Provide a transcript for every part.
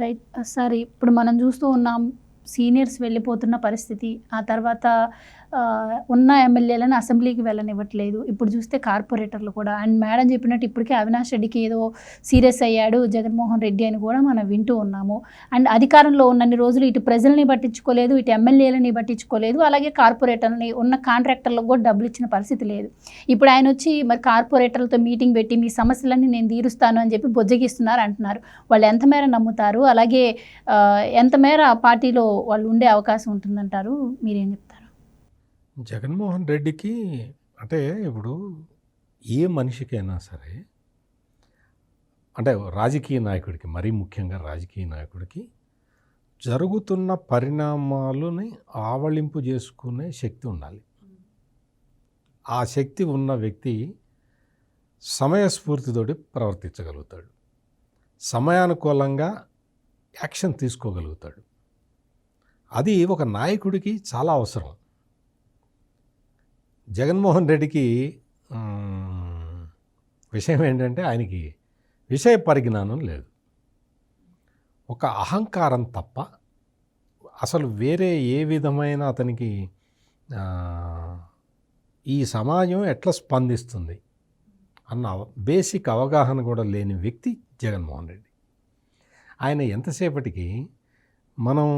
Right sir ఇప్పుడు మనం చూస్తూ ఉన్నాం సీనియర్స్ వెళ్ళిపోతున్న పరిస్థితి ఆ తర్వాత ఉన్న ఎమ్మెల్యేలను అసెంబ్లీకి వెళ్ళనివ్వట్లేదు. ఇప్పుడు చూస్తే కార్పొరేటర్లు కూడా. అండ్ మేడం చెప్పినట్టు ఇప్పటికే అవినాష్ రెడ్డికి ఏదో సీరియస్ అయ్యాడు జగన్మోహన్ రెడ్డి అని కూడా మనం వింటూ ఉన్నాము. అండ్ అధికారంలో ఉన్నన్ని రోజులు ఇటు ప్రజల్ని పట్టించుకోలేదు ఇటు ఎమ్మెల్యేలని పట్టించుకోలేదు అలాగే కార్పొరేటర్ని ఉన్న కాంట్రాక్టర్లకు కూడా డబ్బులు ఇచ్చిన పరిస్థితి లేదు. ఇప్పుడు ఆయన వచ్చి మరి కార్పొరేటర్లతో మీటింగ్ పెట్టి మీ సమస్యలన్నీ నేను తీరుస్తాను అని చెప్పి బొజ్జగిస్తున్నారు అంటున్నారు. వాళ్ళు ఎంత మేర నమ్ముతారు? అలాగే ఎంతమేర ఎంత మేర ఆ పార్టీలో వాళ్ళు ఉండే అవకాశం ఉంటుందంటారు? మీరేం చెప్తారు? జగన్మోహన్ రెడ్డికి అంటే ఇప్పుడు ఏ మనిషికైనా సరే అంటే రాజకీయ నాయకుడికి మరీ ముఖ్యంగా రాజకీయ నాయకుడికి జరుగుతున్న పరిణామాలని ఆవళింపు చేసుకునే శక్తి ఉండాలి. ఆ శక్తి ఉన్న వ్యక్తి సమయస్ఫూర్తితోటి ప్రవర్తించగలుగుతాడు. సమయానుకూలంగా యాక్షన్ తీసుకోగలుగుతాడు. అది ఒక నాయకుడికి చాలా అవసరం. జగన్మోహన్ రెడ్డికి విషయం ఏంటంటే ఆయనకి విషయ పరిజ్ఞానం లేదు. ఒక అహంకారం తప్ప అసలు వేరే ఏ విధమైన అతనికి ఈ సమాజం ఎట్లా స్పందిస్తుంది అన్న బేసిక్ అవగాహన కూడా లేని వ్యక్తి జగన్మోహన్ రెడ్డి. ఆయన ఎంతసేపటికి మనం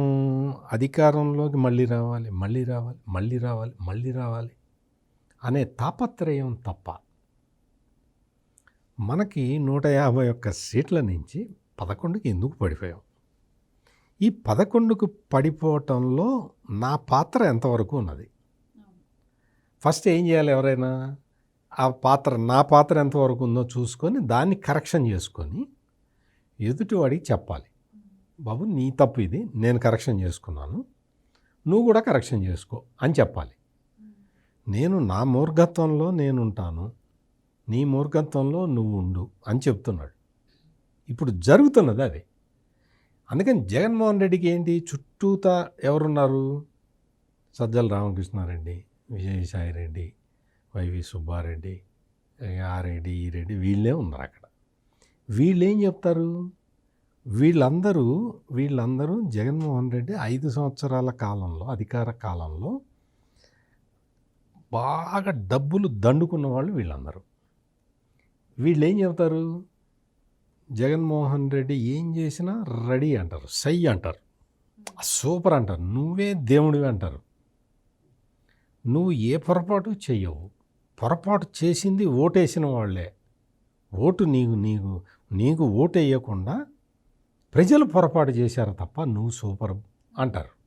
అధికారంలోకి మళ్ళీ రావాలి మళ్ళీ రావాలి మళ్ళీ రావాలి మళ్ళీ రావాలి అనే తాపత్రయం తప్ప మనకి నూట యాభై ఒక్క సీట్ల నుంచి పదకొండుకి ఎందుకు పడిపోయాం? ఈ పదకొండుకు పడిపోవటంలో నా పాత్ర ఎంతవరకు ఉన్నది? ఫస్ట్ ఏం చేయాలి ఎవరైనా? ఆ పాత్ర నా పాత్ర ఎంతవరకు ఉందో చూసుకొని దాన్ని కరెక్షన్ చేసుకొని ఎదుటివాడికి చెప్పాలి. బాబు నీ తప్పు ఇది నేను కరెక్షన్ చేసుకున్నాను. నువ్వు కూడా కరెక్షన్ చేసుకో అని చెప్పాలి. నేను నా మూర్ఘత్వంలో నేను ఉంటాను నీ మూర్ఘత్వంలో నువ్వు ఉండు అని చెప్తున్నాడు. ఇప్పుడు జరుగుతున్నది అది. అందుకని జగన్మోహన్ రెడ్డికి ఏంటి? చుట్టూతా ఎవరున్నారు? సజ్జల రామకృష్ణారెడ్డి విజయసాయి రెడ్డి వైవి సుబ్బారెడ్డి ఆ రెడ్డి ఈ రెడ్డి వీళ్ళే ఉన్నారు అక్కడ. వీళ్ళు ఏం చెప్తారు? వీళ్ళందరూ వీళ్ళందరూ జగన్మోహన్ రెడ్డి ఐదు సంవత్సరాల కాలంలో అధికార కాలంలో బాగా డబ్బులు దండుకున్న వాళ్ళు వీళ్ళందరూ. వీళ్ళు ఏం చెబుతారు జగన్మోహన్ రెడ్డి ఏం చేసినా రెడీ అంటారు సై అంటారు. సూపర్ అంటారు నువ్వే దేవుడివి అంటారు. నువ్వు ఏ పొరపాటు చెయ్యవు. పొరపాటు చేసింది ఓటేసిన వాళ్ళే. ఓటు నీకు నీకు నీకు ఓటు వేయకుండా ప్రజలు పొరపాటు చేశారు తప్ప నువ్వు సూపర్ అంటారు.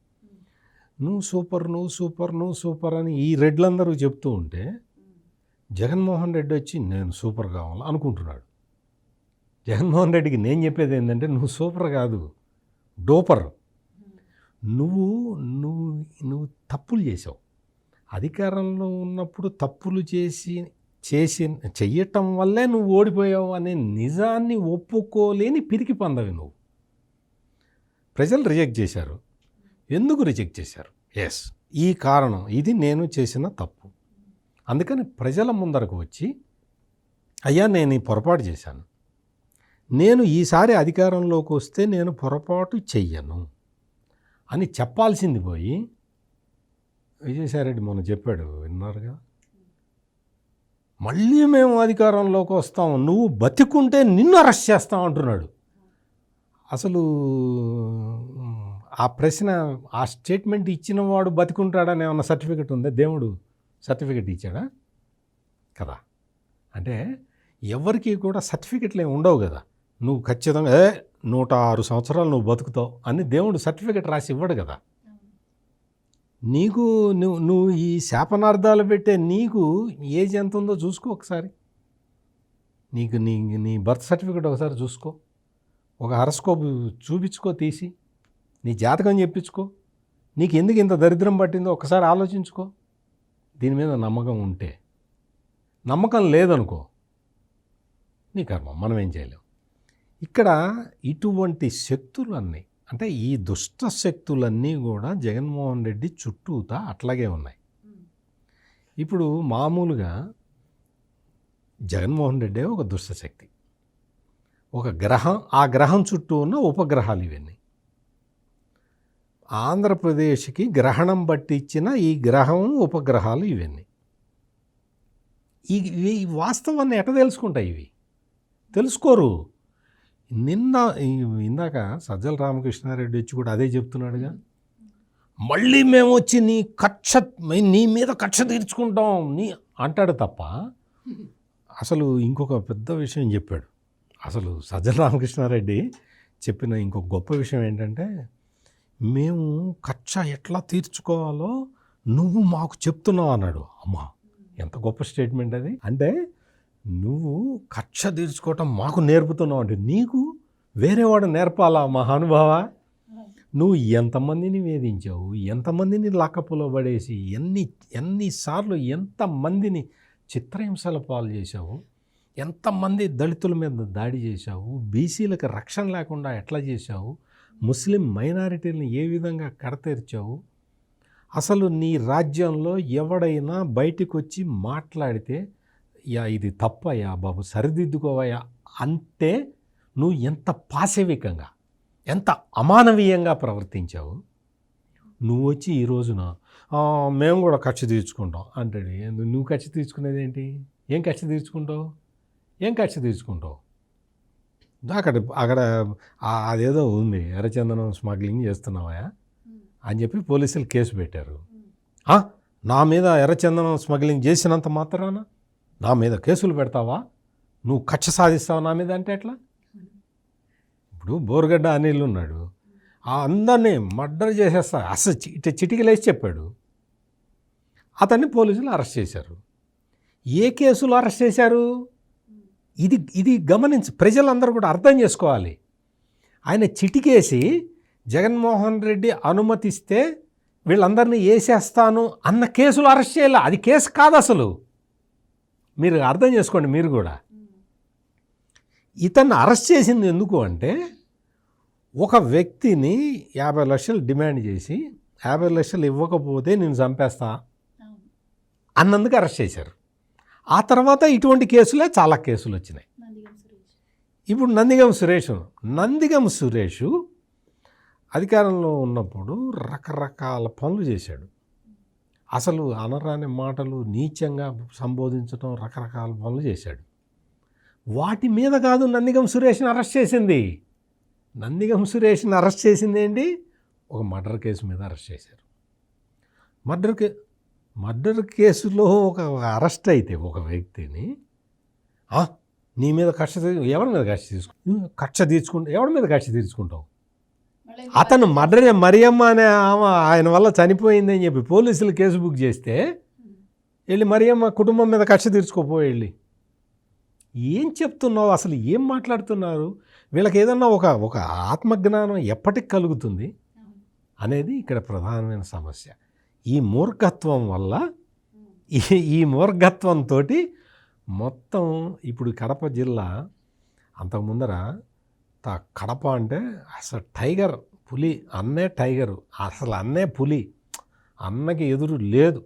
నువ్వు సూపర్ నువ్వు సూపర్ నువ్వు సూపర్ అని ఈ రెడ్లందరూ చెప్తూ ఉంటే జగన్మోహన్ రెడ్డి వచ్చి నేను సూపర్ కావాలి అనుకుంటున్నాడు. జగన్మోహన్ రెడ్డికి నేను చెప్పేది ఏంటంటే నువ్వు సూపర్ కాదు డోపర్. నువ్వు నువ్వు నువ్వు తప్పులు చేసావు. అధికారంలో ఉన్నప్పుడు తప్పులు చేసి చేసి చెయ్యటం వల్లే నువ్వు ఓడిపోయావు అనే నిజాన్ని ఒప్పుకోలేని పిరికి పొందవి నువ్వు. ప్రజలు రిజెక్ట్ చేశారు. ఎందుకు రిజెక్ట్ చేశారు? ఎస్ ఈ కారణం ఇది నేను చేసిన తప్పు. అందుకని ప్రజల ముందరకు వచ్చి అయ్యా నేను ఈ పొరపాటు చేశాను. నేను ఈసారి అధికారంలోకి వస్తే నేను పొరపాటు చెయ్యను. అని చెప్పాల్సింది పోయి విజయసాయిరెడ్డి మొన్న చెప్పాడు విన్నారుగా? మళ్ళీ మేము అధికారంలోకి వస్తాం నువ్వు బతికుంటే నిన్ను అరెస్ట్ చేస్తాం అంటున్నాడు. అసలు ఆ ప్రశ్న ఆ స్టేట్మెంట్ ఇచ్చిన వాడు బతికుంటాడని ఏమన్నా సర్టిఫికెట్ ఉందా? దేవుడు సర్టిఫికెట్ ఇచ్చాడా? కదా. అంటే ఎవరికి కూడా సర్టిఫికెట్లు ఏమి ఉండవు కదా. నువ్వు ఖచ్చితంగా ఏ నూట ఆరు సంవత్సరాలు నువ్వు బతుకుతావు అని దేవుడు సర్టిఫికెట్ రాసి ఇవ్వడు కదా. నీకు నువ్వు నువ్వు ఈ శాపనార్థాలు పెట్టే నీకు ఏజ్ ఎంత ఉందో చూసుకో ఒకసారి. నీకు నీ నీ బర్త్ సర్టిఫికెట్ ఒకసారి చూసుకో. ఒక హరస్కోప్ చూపించుకో తీసి. నీ జాతకం చెప్పించుకో. నీకు ఎందుకు ఇంత దరిద్రం పట్టిందో ఒకసారి ఆలోచించుకో. దీని మీద నమ్మకం ఉంటే నమ్మకం లేదనుకో నీ కర్మ మనం ఏం చేయలేం. ఇక్కడ ఇటువంటి శక్తులన్నీ అంటే ఈ దుష్ట శక్తులన్నీ కూడా జగన్మోహన్ రెడ్డి చుట్టూతా అట్లాగే ఉన్నాయి. ఇప్పుడు మామూలుగా జగన్మోహన్ రెడ్డే ఒక దుష్టశక్తి ఒక గ్రహం ఆ గ్రహం చుట్టూ ఉన్న ఉపగ్రహాలు ఇవన్నీ. ఆంధ్రప్రదేశ్కి గ్రహణం బట్టి ఇచ్చిన ఈ గ్రహం ఉపగ్రహాలు ఇవన్నీ. ఈ ఇవి వాస్తవాన్ని ఎట తెలుసుకుంటాయి ఇవి? తెలుసుకోరు. నిన్న ఇందాక సజ్జల రామకృష్ణారెడ్డి వచ్చి కూడా అదే చెప్తున్నాడుగా. మళ్ళీ మేము వచ్చి నీ కక్ష నీ మీద కక్ష తీర్చుకుంటాం నీ అంటాడు తప్ప అసలు ఇంకొక పెద్ద విషయం చెప్పాడు. అసలు సజ్జల రామకృష్ణారెడ్డి చెప్పిన ఇంకొక గొప్ప విషయం ఏంటంటే మేము కక్ష ఎట్లా తీర్చుకోవాలో నువ్వు మాకు చెప్తున్నావు అన్నాడు. అమ్మా ఎంత గొప్ప స్టేట్మెంట్ అది. అంటే నువ్వు కక్ష తీర్చుకోవటం మాకు నేర్పుతున్నావు అంటే నీకు వేరేవాడు నేర్పాలా మహానుభావ? నువ్వు ఎంతమందిని వేధించావు? ఎంతమందిని లాకప్పులో పడేసి? ఎన్ని ఎన్నిసార్లు ఎంతమందిని చిత్రహింసల పాలు చేశావు? ఎంతమంది దళితుల మీద దాడి చేశావు? బీసీలకు రక్షణ లేకుండా ఎట్లా చేశావు? ముస్లిం మైనారిటీలను ఏ విధంగా కడతెరిచావు? అసలు నీ రాజ్యంలో ఎవడైనా బయటికి వచ్చి మాట్లాడితే యా ఇది తప్పయ్యా బాబు సరిదిద్దుకోవయ్యా అంటే నువ్వు ఎంత పాశవికంగా ఎంత అమానవీయంగా ప్రవర్తించావు? నువ్వు వచ్చి ఈ రోజున మేము కూడా ఖర్చు తీర్చుకుంటాం అంటాడు. ఎందుకు నువ్వు ఖర్చు తీర్చుకునేది ఏంటి ఏం ఖర్చు తీర్చుకుంటావు? ఏం ఖర్చు తీర్చుకుంటావు? అక్కడ అక్కడ అదేదో ఉంది. ఎర్రచందనం స్మగ్లింగ్ చేస్తున్నావా? అని చెప్పి పోలీసులు కేసు పెట్టారు. "ఆ, నా మీద ఎర్రచందనం స్మగ్లింగ్ చేసినంత మాత్రాన? నా మీద కేసులు పెడతావా? నువ్వు కక్ష సాధిస్తావా నా మీద అంటే ఎట్లా? ఇప్పుడు బోర్గడ్డ అనిల్ ఉన్నాడు. ఆ అందరినీ మర్డర్ చేసేస్తా అసలు చి- ఇట్ట చిటికలేసి చెప్పాడు. అతన్ని పోలీసులు అరెస్ట్ చేశారు. ఏ కేసులో అరెస్ట్ చేశారు? ఇది ఇది గమనించి. ప్రజలందరూ కూడా అర్థం చేసుకోవాలి. ఆయన చిటికేసి జగన్మోహన్ రెడ్డి అనుమతిస్తే వీళ్ళందరినీ వేసేస్తాను అన్న కేసులు అరెస్ట్ చేయాలి? అది కేసు కాదు అసలు. మీరు అర్థం చేసుకోండి మీరు కూడా. ఇతన్ని అరెస్ట్ చేసింది ఎందుకు అంటే ఒక వ్యక్తిని యాభై లక్షలు డిమాండ్ చేసి యాభై లక్షలు ఇవ్వకపోతే నేను చంపేస్తా అన్నందుకు అరెస్ట్ చేశారు. ఆ తర్వాత ఇటువంటి కేసులే చాలా కేసులు వచ్చినాయి ఇప్పుడు నందిగం సురేష్ నందిగం సురేష్ అధికారంలో ఉన్నప్పుడు రకరకాల పనులు చేశాడు. అసలు అనరాని మాటలు నీచంగా సంబోధించడం రకరకాల పనులు చేశాడు. వాటి మీద కాదు నందిగం సురేష్ని అరెస్ట్ చేసింది. నందిగం సురేష్ని అరెస్ట్ చేసింది ఏంటి? ఒక మర్డర్ కేసు మీద అరెస్ట్ చేశారు. మర్డర్ కే మర్డర్ కేసులో ఒక అరెస్ట్ అయితే ఒక వ్యక్తిని "ఆ, నీ మీద కక్ష తీ- ఎవరి మీద కక్ష తీసుకు కక్ష తీర్చుకుంటా ఎవరి మీద కక్ష తీర్చుకుంటావు అతను మర్డర్ మరియమ్మ అనే ఆమె ఆయన వల్ల చనిపోయింది అని చెప్పి పోలీసులు కేసు బుక్ చేస్తే వెళ్ళి మరియమ్మ కుటుంబం మీద కక్ష తీర్చుకోపో వెళ్ళి. ఏం చెప్తున్నావు? అసలు ఏం మాట్లాడుతున్నారు? వీళ్ళకి ఏదన్నా ఒక ఒక ఆత్మజ్ఞానం ఎప్పటికి కలుగుతుంది అనేది ఇక్కడ ప్రధానమైన సమస్య. ఈ మూర్ఖత్వం వల్ల ఈ ఈ మూర్ఖత్వంతో మొత్తం ఇప్పుడు కడప జిల్లా అంతకు ముందర త- కడప అంటే అసలు టైగర్ పులి అన్నే టైగరు అసలు అన్నే పులి అన్నకి ఎదురు లేదు.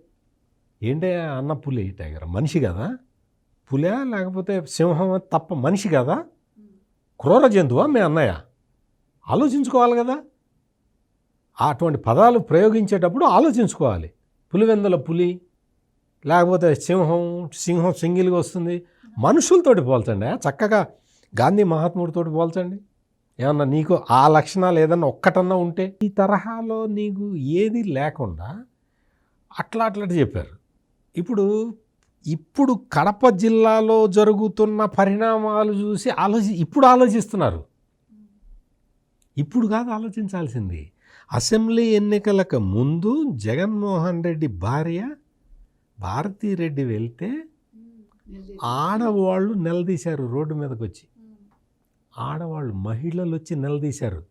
ఏంటి అన్న పులి టైగర్? మనిషి కదా. పులే లేకపోతే సింహం తప్ప మనిషి కదా. క్రూర జంతువా మీ అన్నయ్య? ఆలోచించుకోవాలి కదా. అటువంటి పదాలు ప్రయోగించేటప్పుడు ఆలోచించుకోవాలి. పులివెందల పులి లేకపోతే సింహం సింహం సింగిల్గా వస్తుంది. మనుషులతోటి పోల్చండి. చక్కగా గాంధీ మహాత్ముడితోటి పోల్చండి. ఏమన్నా నీకు ఆ లక్షణాలు ఏదన్నా ఒక్కటన్నా ఉంటే ఈ తరహాలో నీకు ఏది లేకుండా అట్లా అట్లాంటి చెప్పారు. ఇప్పుడు ఇప్పుడు కడప జిల్లాలో జరుగుతున్న పరిణామాలు చూసి ఆలోచి ఇప్పుడు ఆలోచిస్తున్నారు. ఇప్పుడు కాదు ఆలోచించాల్సింది. అసెంబ్లీ ఎన్నికలకు ముందు జగన్మోహన్ రెడ్డి భార్య భారతీరెడ్డి వెళ్తే ఆడవాళ్ళు నిలదీశారు రోడ్డు మీదకి వచ్చి ఆడవాళ్ళు మహిళలు వచ్చి నిలదీశారు.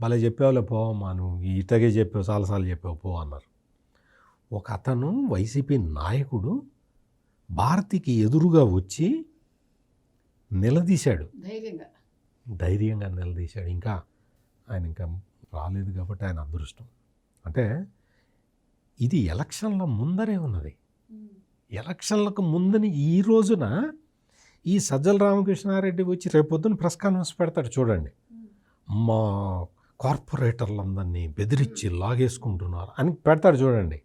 భలే చెప్పావులే పోవమ్మా నువ్వు ఇటగే చెప్పావు చాలాసార్లు చెప్పావు పో అన్నారు. ఒక అతను వైసీపీ నాయకుడు భారతికి ఎదురుగా వచ్చి నిలదీశాడు. ధైర్యంగా. ధైర్యంగా నిలదీశాడు. ఇంకా ఆయన ఇంకా రాలేదు కాబట్టి ఆయన అదృష్టం. అంటే ఇది ఎలక్షన్ల ముందరే ఉన్నది. ఎలక్షన్లకు ముందని ఈ రోజున ఈ సజ్జల రామకృష్ణారెడ్డి వచ్చి రేపొద్దున ప్రెస్ కాన్ఫరెన్స్ పెడతాడు చూడండి. మా కార్పొరేటర్లందరినీ బెదిరించి లాగేసుకుంటున్నారు అని పెడతాడు చూడండి.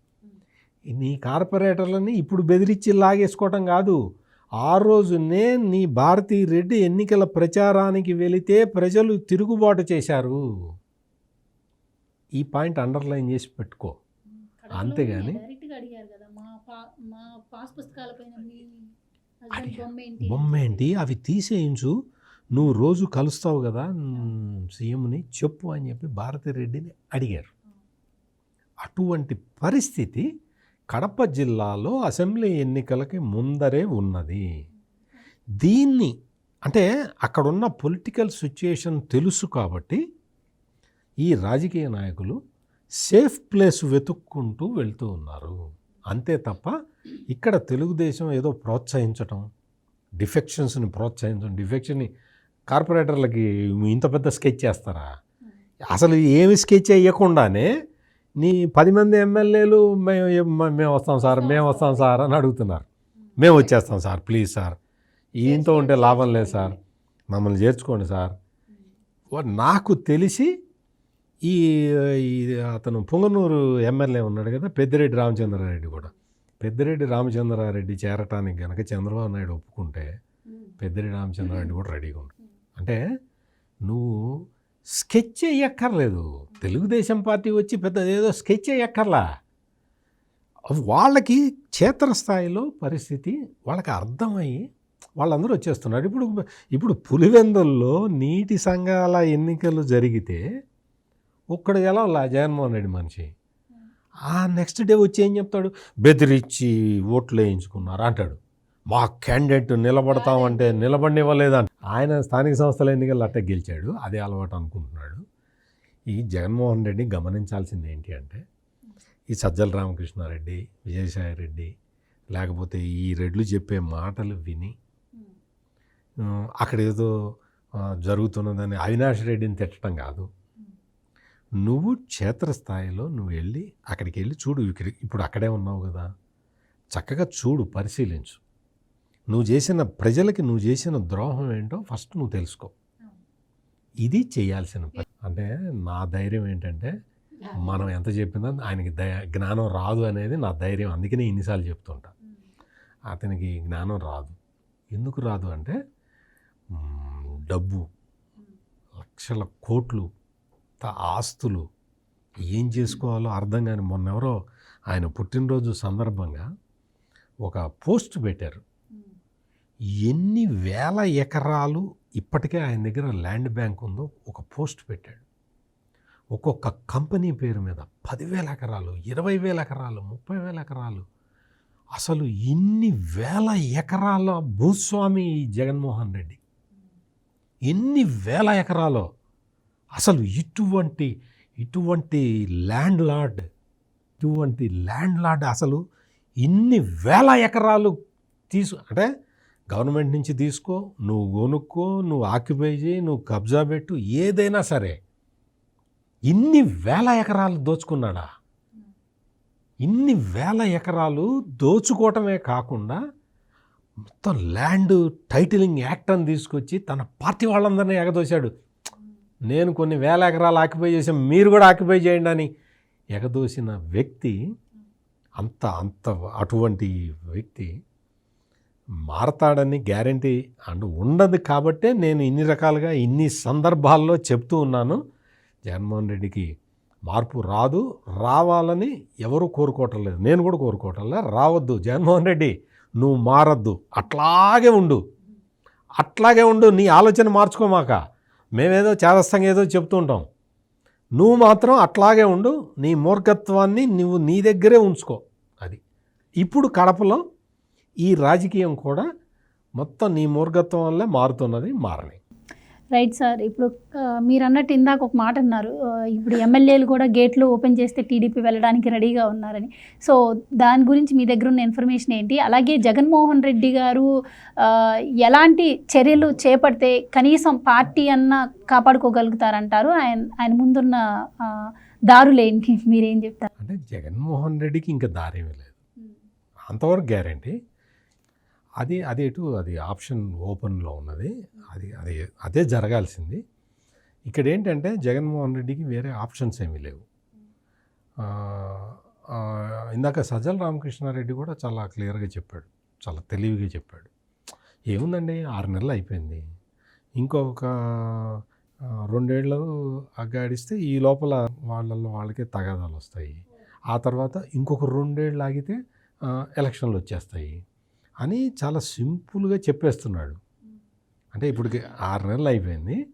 నీ కార్పొరేటర్లని ఇప్పుడు బెదిరించి లాగేసుకోవటం కాదు. ఆ రోజునే నీ భారతీ రెడ్డి ఎన్నికల ప్రచారానికి వెళితే ప్రజలు తిరుగుబాటు చేశారు. ఈ పాయింట్ అండర్లైన్ చేసి పెట్టుకో. అంతేగాని? డైరెక్ట్గా అడిగారు కదా మా పా- మా పాస్ పుస్తకాలపైన మీ husband అడిగారు. బొమ్మ ఏంటి? బొమ్మ ఏంటి? అవి తీసేయించు. నువ్వు రోజు కలుస్తావు కదా సీఎంని చెప్పు అని చెప్పి భారతీ రెడ్డిని అడిగారు అటువంటి పరిస్థితి కడప జిల్లాలో అసెంబ్లీ ఎన్నికలకి ముందరే ఉన్నది. దీన్ని అంటే అక్కడున్న పొలిటికల్ సిచ్యుయేషన్ తెలుసు కాబట్టి ఈ రాజకీయ నాయకులు సేఫ్ ప్లేస్ వెతుక్కుంటూ వెళ్తూ ఉన్నారు. అంతే తప్ప ఇక్కడ తెలుగుదేశం ఏదో ప్రోత్సహించటం డిఫెక్షన్స్ని ప్రోత్సహించడం డిఫెక్షన్ని కార్పొరేటర్లకి ఇంత పెద్ద స్కెచ్ చేస్తారా? అసలు ఏమి స్కెచ్ వేయకుండానే నీ పది మంది ఎమ్మెల్యేలు మేము మేము వస్తాం సార్ మేము వస్తాం సార్ అని అడుగుతున్నారు. మేము వచ్చేస్తాం సార్ ప్లీజ్ సార్. ఈయంతో ఉంటే లాభం లేదు సార్. మమ్మల్ని చేర్చుకోండి సార్. నాకు తెలిసి ఈ అతను పొంగనూరు ఎమ్మెల్యే ఉన్నాడు కదా పెద్దిరెడ్డి రామచంద్రారెడ్డి కూడా. పెద్దిరెడ్డి రామచంద్రారెడ్డి చేరటానికి కనుక చంద్రబాబు నాయుడు ఒప్పుకుంటే పెద్దిరెడ్డి రామచంద్రారెడ్డి కూడా రెడీగా ఉంటాడు అంటే నువ్వు స్కెచ్ చేయక్కర్లేదు తెలుగుదేశం పార్టీ వచ్చి పెద్ద ఏదో స్కెచ్ చేయక్కర్లా వాళ్ళకి క్షేత్రస్థాయిలో పరిస్థితి వాళ్ళకి అర్థమయ్యి వాళ్ళందరూ వచ్చేస్తున్నారు. ఇప్పుడు ఇప్పుడు పులివెందుల్లో నీటి సంఘాల ఎన్నికలు జరిగితే ఒక్కడు ఎలా జగన్మోహన్ రెడ్డి మనిషి? ఆ నెక్స్ట్ డే వచ్చి ఏం చెప్తాడు? బెదిరించి ఓట్లు వేయించుకున్నారు అంటాడు. మా క్యాండిడేట్ నిలబడతామంటే నిలబడినివ్వలేదంట ఆయన స్థానిక సంస్థల ఎన్నికలు అట్ట గెలిచాడు. అదే అలవాటు అనుకుంటున్నాడు. ఈ జగన్మోహన్ రెడ్డి గమనించాల్సింది ఏంటి అంటే ఈ సజ్జల రామకృష్ణారెడ్డి విజయసాయి రెడ్డి లేకపోతే ఈ రెడ్లు చెప్పే మాటలు విని అక్కడ ఏదో జరుగుతున్నదని అవినాష్ రెడ్డిని తిట్టడం కాదు. నువ్వు క్షేత్రస్థాయిలో నువ్వు వెళ్ళి అక్కడికి వెళ్ళి చూడు ఇప్పుడు అక్కడే ఉన్నావు కదా. చక్కగా చూడు పరిశీలించు. నువ్వు చేసిన ప్రజలకి నువ్వు చేసిన ద్రోహం ఏంటో ఫస్ట్ నువ్వు తెలుసుకో. ఇది చేయాల్సిన పని అంటే నా ధైర్యం ఏంటంటే మనం ఎంత చెప్పినా ఆయనకి దయ జ్ఞానం రాదు అనేది నా ధైర్యం. అందుకనే ఇన్నిసార్లు చెప్తుంటా. అతనికి జ్ఞానం రాదు. ఎందుకు రాదు అంటే డబ్బు. లక్షల కోట్లు త- ఆస్తులు ఏం చేసుకోవాలో అర్థం కాని మొన్నెవరో ఆయన పుట్టినరోజు సందర్భంగా ఒక పోస్ట్ పెట్టారు. ఎన్ని వేల ఎకరాలు ఇప్పటికే ఆయన దగ్గర ల్యాండ్ బ్యాంక్ ఉందో ఒక పోస్ట్ పెట్టాడు. ఒక్కొక్క కంపెనీ పేరు మీద పదివేల ఎకరాలు ఇరవై వేల ఎకరాలు ముప్పై వేల ఎకరాలు. అసలు ఇన్ని వేల ఎకరాల భూస్వామి జగన్మోహన్ రెడ్డి. ఎన్ని వేల ఎకరాలో అసలు ఇటువంటి ఇటువంటి ల్యాండ్ లార్డ్ ఇటువంటి ల్యాండ్ లార్డ్ అసలు ఇన్ని వేల ఎకరాలు తీసు అంటే గవర్నమెంట్ నుంచి తీసుకో నువ్వు కొనుక్కో నువ్వు ఆక్యుపై చేయి నువ్వు కబ్జా పెట్టు ఏదైనా సరే. ఇన్ని వేల ఎకరాలు దోచుకున్నాడా? ఇన్ని వేల ఎకరాలు దోచుకోవటమే కాకుండా మొత్తం ల్యాండ్ టైటిలింగ్ యాక్ట్ అని తీసుకొచ్చి తన పార్టీ వాళ్ళందరినీ ఎగదోశాడు. నేను కొన్ని వేల ఎకరాలు ఆక్యుపై చేసాం మీరు కూడా ఆక్యుపై చేయండి అని ఎగదోసిన వ్యక్తి అంత అంత అటువంటి వ్యక్తి మారతాడని గ్యారంటీ అండ్ ఉండదు కాబట్టే నేను ఇన్ని రకాలుగా ఇన్ని సందర్భాల్లో చెప్తూ ఉన్నాను. జగన్మోహన్ రెడ్డికి మార్పు రాదు రావాలని ఎవరు కోరుకోవటం లేదు నేను కూడా కోరుకోవటం లేదు రావద్దు. జగన్మోహన్ రెడ్డి నువ్వు మారద్దు. అట్లాగే ఉండు. అట్లాగే ఉండు. నీ ఆలోచన మార్చుకోమాక. మేమేదో చేదస్తంగా ఏదో చెప్తూ ఉంటాం. నువ్వు మాత్రం అట్లాగే ఉండు నీ మూర్ఖత్వాన్ని నువ్వు నీ దగ్గరే ఉంచుకో. అది. ఇప్పుడు కడపలో ఈ రాజకీయం కూడా మొత్తం నీ మూర్ఖత్వం వల్లే మారుతున్నది మారని. రైట్ సార్ ఇప్పుడు మీరు అన్నట్టు ఇందాక ఒక మాట అన్నారు ఇప్పుడు ఎమ్మెల్యేలు కూడా గేట్లు ఓపెన్ చేస్తే టీడీపీ వెళ్ళడానికి రెడీగా ఉన్నారని. సో దాని గురించి మీ దగ్గర ఉన్న ఇన్ఫర్మేషన్ ఏంటి? అలాగే జగన్మోహన్ రెడ్డి గారు ఎలాంటి చర్యలు చేపడితే కనీసం పార్టీ అన్న కాపాడుకోగలుగుతారంటారు? ఆయన ఆయన ముందున్న దారులేంటి మీరేం చెప్తారు? అంటే జగన్మోహన్ రెడ్డికి ఇంకా దారేమీ లేదు. అంతవరకు గ్యారంటీ. అది అది ఎటు అది ఆప్షన్ ఓపెన్లో ఉన్నది. అది అది అదే జరగాల్సింది. ఇక్కడ ఏంటంటే జగన్మోహన్ రెడ్డికి వేరే ఆప్షన్స్ ఏమీ లేవు. ఇందాక సజ్జల రామకృష్ణారెడ్డి కూడా చాలా క్లియర్గా చెప్పాడు. చాలా తెలివిగా చెప్పాడు. ఏముందండి? ఆరు నెలలు అయిపోయింది. ఇంకొక ఆ, రెండేళ్ళు అగ్గాడిస్తే ఈ లోపల వాళ్ళల్లో వాళ్ళకే తగాదాలు వస్తాయి. ఆ తర్వాత ఇంకొక రెండేళ్ళు ఆగితే ఎలక్షన్లు వచ్చేస్తాయి. అని చాలా సింపుల్గా చెప్పేస్తున్నాడు. అంటే ఇప్పటికి ఆరు నెలలు అయిపోయింది.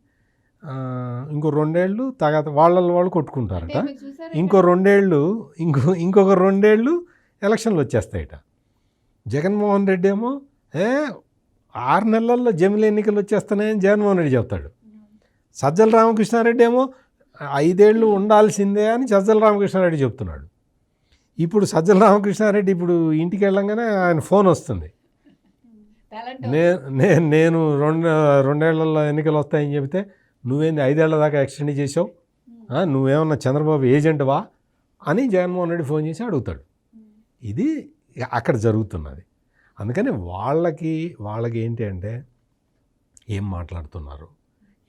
ఇంకో రెండేళ్ళు తగాద వాళ్ళల్లో వాళ్ళు కొట్టుకుంటారట. ఇంకో రెండేళ్ళు ఇంకో ఇంకొక రెండేళ్ళు ఎలక్షన్లు వచ్చేస్తాయట. జగన్మోహన్ రెడ్డి ఏమో ఏ ఆరు నెలల్లో జమిలి ఎన్నికలు వచ్చేస్తున్నాయని జగన్మోహన్ రెడ్డి చెప్తాడు. సజ్జల రామకృష్ణారెడ్డి ఏమో ఐదేళ్ళు ఉండాల్సిందే అని సజ్జల రామకృష్ణారెడ్డి చెప్తున్నాడు. ఇప్పుడు సజ్జల రామకృష్ణారెడ్డి ఇప్పుడు ఇంటికి వెళ్ళంగానే ఆయన ఫోన్ వస్తుంది. నే నే- నేను రెండు రెండేళ్ళలో ఎన్నికలు వస్తాయని చెబితే నువ్వేంది ఐదేళ్ళ దాకా ఎక్స్టెండ్ చేసావు నువ్వేమన్నా చంద్రబాబు ఏజెంట్వా అని జగన్మోహన్ రెడ్డి ఫోన్ చేసి అడుగుతాడు. ఇది అక్కడ జరుగుతున్నది. అందుకని వాళ్ళకి వాళ్ళకి ఏంటి అంటే ఏం మాట్లాడుతున్నారు?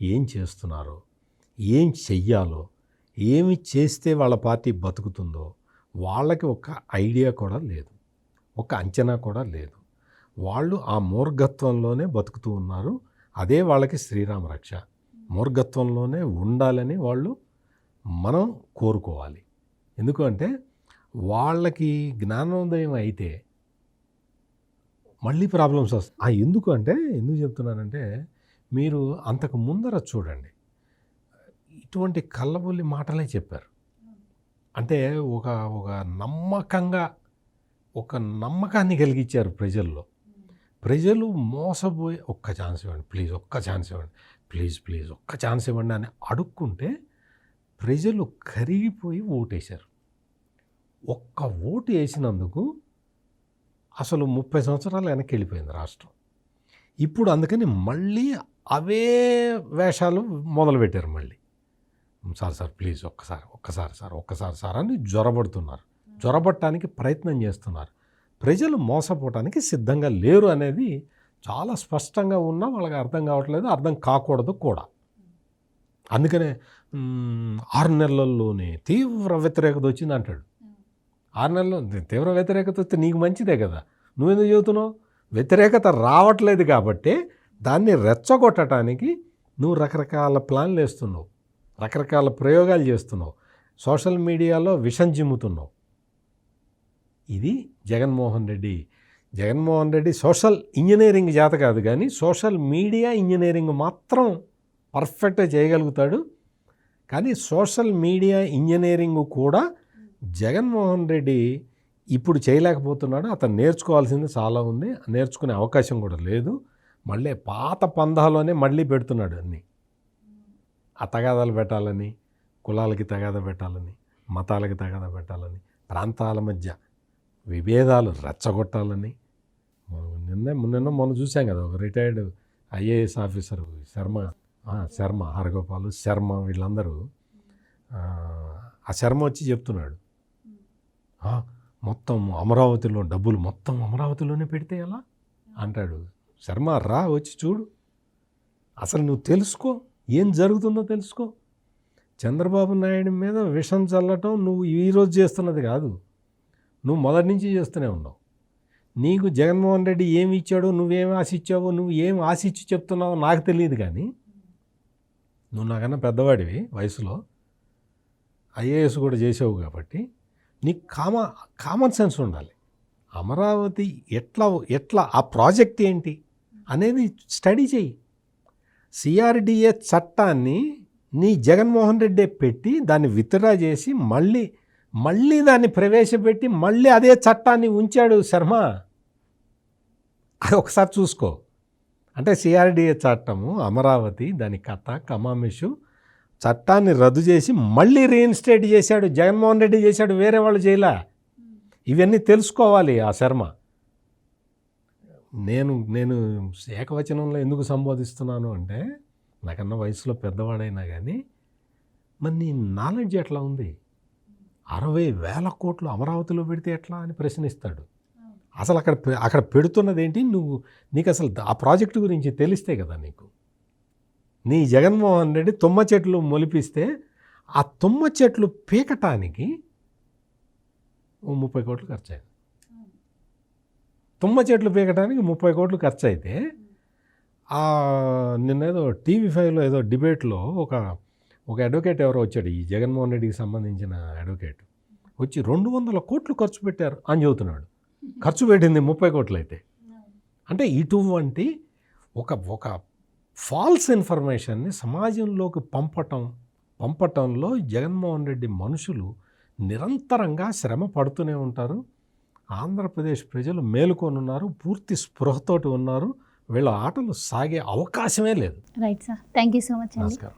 ఏం చేస్తున్నారు? ఏం చెయ్యాలో? ఏమి చేస్తే వాళ్ళ పార్టీ బతుకుతుందో? వాళ్ళకి ఒక ఐడియా కూడా లేదు. ఒక అంచనా కూడా లేదు. వాళ్ళు ఆ మూర్ఘత్వంలోనే బతుకుతూ ఉన్నారు. అదే వాళ్ళకి శ్రీరామ రక్ష. మూర్ఘత్వంలోనే ఉండాలని వాళ్ళు మనం కోరుకోవాలి. ఎందుకంటే వాళ్ళకి జ్ఞానోదయం అయితే మళ్ళీ ప్రాబ్లమ్స్ వస్తాయి. ఆ ఎందుకు అంటే ఎందుకు చెప్తున్నానంటే మీరు అంతకు ముందర చూడండి. ఇటువంటి కళ్ళబొల్లి మాటలే చెప్పారు. అంటే ఒక ఒక నమ్మకంగా ఒక నమ్మకాన్ని కలిగించారు ప్రజల్లో. ప్రజలు మోసపోయే ఒక్క ఛాన్స్ ఇవ్వండి. ప్లీజ్ ఒక్క ఛాన్స్ ఇవ్వండి. ప్లీజ్ ప్లీజ్ ఒక్క ఛాన్స్ ఇవ్వండి అని అడుక్కుంటే ప్రజలు కరిగిపోయి ఓటేశారు. ఒక్క ఓటు వేసినందుకు అసలు ముప్పై సంవత్సరాలు వెనక్కి వెళ్ళిపోయింది రాష్ట్రం. ఇప్పుడు అందుకని మళ్ళీ అవే వేషాలు మొదలుపెట్టారు మళ్ళీ. సార్ సార్ ప్లీజ్ ఒక్కసారి ఒక్కసారి సార్ ఒక్కసారి సార్ అని జ్వరబడుతున్నారు జ్వరబట్టడానికి ప్రయత్నం చేస్తున్నారు. ప్రజలు మోసపోవటానికి సిద్ధంగా లేరు అనేది చాలా స్పష్టంగా ఉన్నా వాళ్ళకి అర్థం కావట్లేదు అర్థం కాకూడదు కూడా. అందుకనే ఆరు నెలల్లోనే తీవ్ర వ్యతిరేకత వచ్చింది అంటాడు. ఆరు నెలల్లో తీవ్ర వ్యతిరేకత వస్తే నీకు మంచిదే కదా. నువ్వెందుకు చదువుతున్నావు వ్యతిరేకత రావట్లేదు కాబట్టి దాన్ని రెచ్చగొట్టడానికి నువ్వు రకరకాల ప్లాన్లు వేస్తున్నావు. రకరకాల ప్రయోగాలు చేస్తున్నావు. సోషల్ మీడియాలో విషం చిమ్ముతున్నావు. ఇది జగన్మోహన్ రెడ్డి. జగన్మోహన్ రెడ్డి సోషల్ ఇంజనీరింగ్ చేత కాదు కానీ సోషల్ మీడియా ఇంజనీరింగ్ మాత్రం పర్ఫెక్ట్గా చేయగలుగుతాడు. కానీ సోషల్ మీడియా ఇంజనీరింగ్ కూడా జగన్మోహన్ రెడ్డి ఇప్పుడు చేయలేకపోతున్నాడు. అతను నేర్చుకోవాల్సింది చాలా ఉంది. నేర్చుకునే అవకాశం కూడా లేదు. మళ్ళీ పాత పందాలోనే మళ్ళీ పెడుతున్నాడు అన్నీ. ఆ తగాదాలు పెట్టాలని కులాలకి తగాద పెట్టాలని మతాలకి తగాద పెట్టాలని ప్రాంతాల మధ్య విభేదాలు రెచ్చగొట్టాలని మనం నిన్న నిన్న మొన్న చూసాం కదా ఒక retired IAS officer Sharma Sharma Haragopal Sharma వీళ్ళందరూ ఆ, శర్మ వచ్చి చెప్తున్నాడు. మొత్తం అమరావతిలో డబ్బులు మొత్తం అమరావతిలోనే పెడితే ఎలా? అంటాడు. శర్మ రా వచ్చి చూడు. అసలు నువ్వు తెలుసుకో. ఏం జరుగుతుందో తెలుసుకో. చంద్రబాబు నాయుడు మీద విషం చల్లటం నువ్వు ఈరోజు చేస్తున్నది కాదు. నువ్వు మొదటి నుంచి చేస్తూనే ఉన్నావు. నీకు జగన్మోహన్ రెడ్డి ఏమి ఇచ్చాడో నువ్వేం ఆశించావో నువ్వు ఏం ఆశించి చెప్తున్నావో నాకు తెలియదు కానీ నువ్వు నాకన్నా పెద్దవాడివి వయసులో. ఐఏఎస్ కూడా చేసావు కాబట్టి నీకు కామ కామన్ సెన్స్ ఉండాలి. అమరావతి ఎట్లా ఎట్లా ఆ ప్రాజెక్ట్ ఏంటి అనేది స్టడీ చేయి. సిఆర్డిఏ చట్టాన్ని నీ జగన్మోహన్ రెడ్డి పెట్టి దాన్ని విత్డ్రా చేసి మళ్ళీ మళ్ళీ దాన్ని ప్రవేశపెట్టి మళ్ళీ అదే చట్టాన్ని ఉంచాడు శర్మ. అది ఒకసారి చూసుకో. అంటే సిఆర్డిఏ చట్టము అమరావతి దాని కథ కమామిషు చట్టాన్ని రద్దు చేసి మళ్ళీ రీఇన్స్టేట్ చేశాడు జగన్మోహన్ రెడ్డి చేశాడు వేరే వాళ్ళు చేయలే? ఇవన్నీ తెలుసుకోవాలి ఆ శర్మ. నేను నేను ఏకవచనంలో ఎందుకు సంబోధిస్తున్నాను అంటే నాకన్నా వయసులో పెద్దవాడైనా కానీ మరి నీ నాలెడ్జ్ ఎట్లా ఉంది? అరవై వేల కోట్లు అమరావతిలో పెడితే ఎట్లా అని ప్రశ్నిస్తాడు. అసలు అక్కడ పె- అక్కడ పెడుతున్నది ఏంటి నువ్వు నీకు అసలు ఆ ప్రాజెక్టు గురించి తెలిస్తే కదా నీకు? నీ జగన్మోహన్ రెడ్డి తుమ్మ చెట్లు మొలిపిస్తే ఆ తుమ్మ చెట్లు పీకటానికి ముప్పై కోట్లు ఖర్చు అయింది తుమ్మ చెట్లు పీకటానికి ముప్పై కోట్లు ఖర్చు అయితే ఆ నిన్నేదో టీవీ ఫైవ్లో ఏదో డిబేట్లో ఒక ఒక అడ్వకేట్ ఎవరో వచ్చాడు ఈ జగన్మోహన్ రెడ్డికి సంబంధించిన అడ్వకేట్. వచ్చి రెండు వందల కోట్లు ఖర్చు పెట్టారు అని చెబుతున్నాడు. ఖర్చు పెట్టింది ముప్పై కోట్లు అయితే అంటే ఇటువంటి ఒక ఒక ఫాల్స్ ఇన్ఫర్మేషన్ని సమాజంలోకి పంపటం పంపటంలో జగన్మోహన్ రెడ్డి మనుషులు నిరంతరంగా శ్రమ పడుతూనే ఉంటారు. ఆంధ్రప్రదేశ్ ప్రజలు మేలుకొని ఉన్నారు పూర్తి స్పృహతోటి ఉన్నారు. వీళ్ళ ఆటలు సాగే అవకాశమే లేదు. Right sir thank you so much నమస్కారం.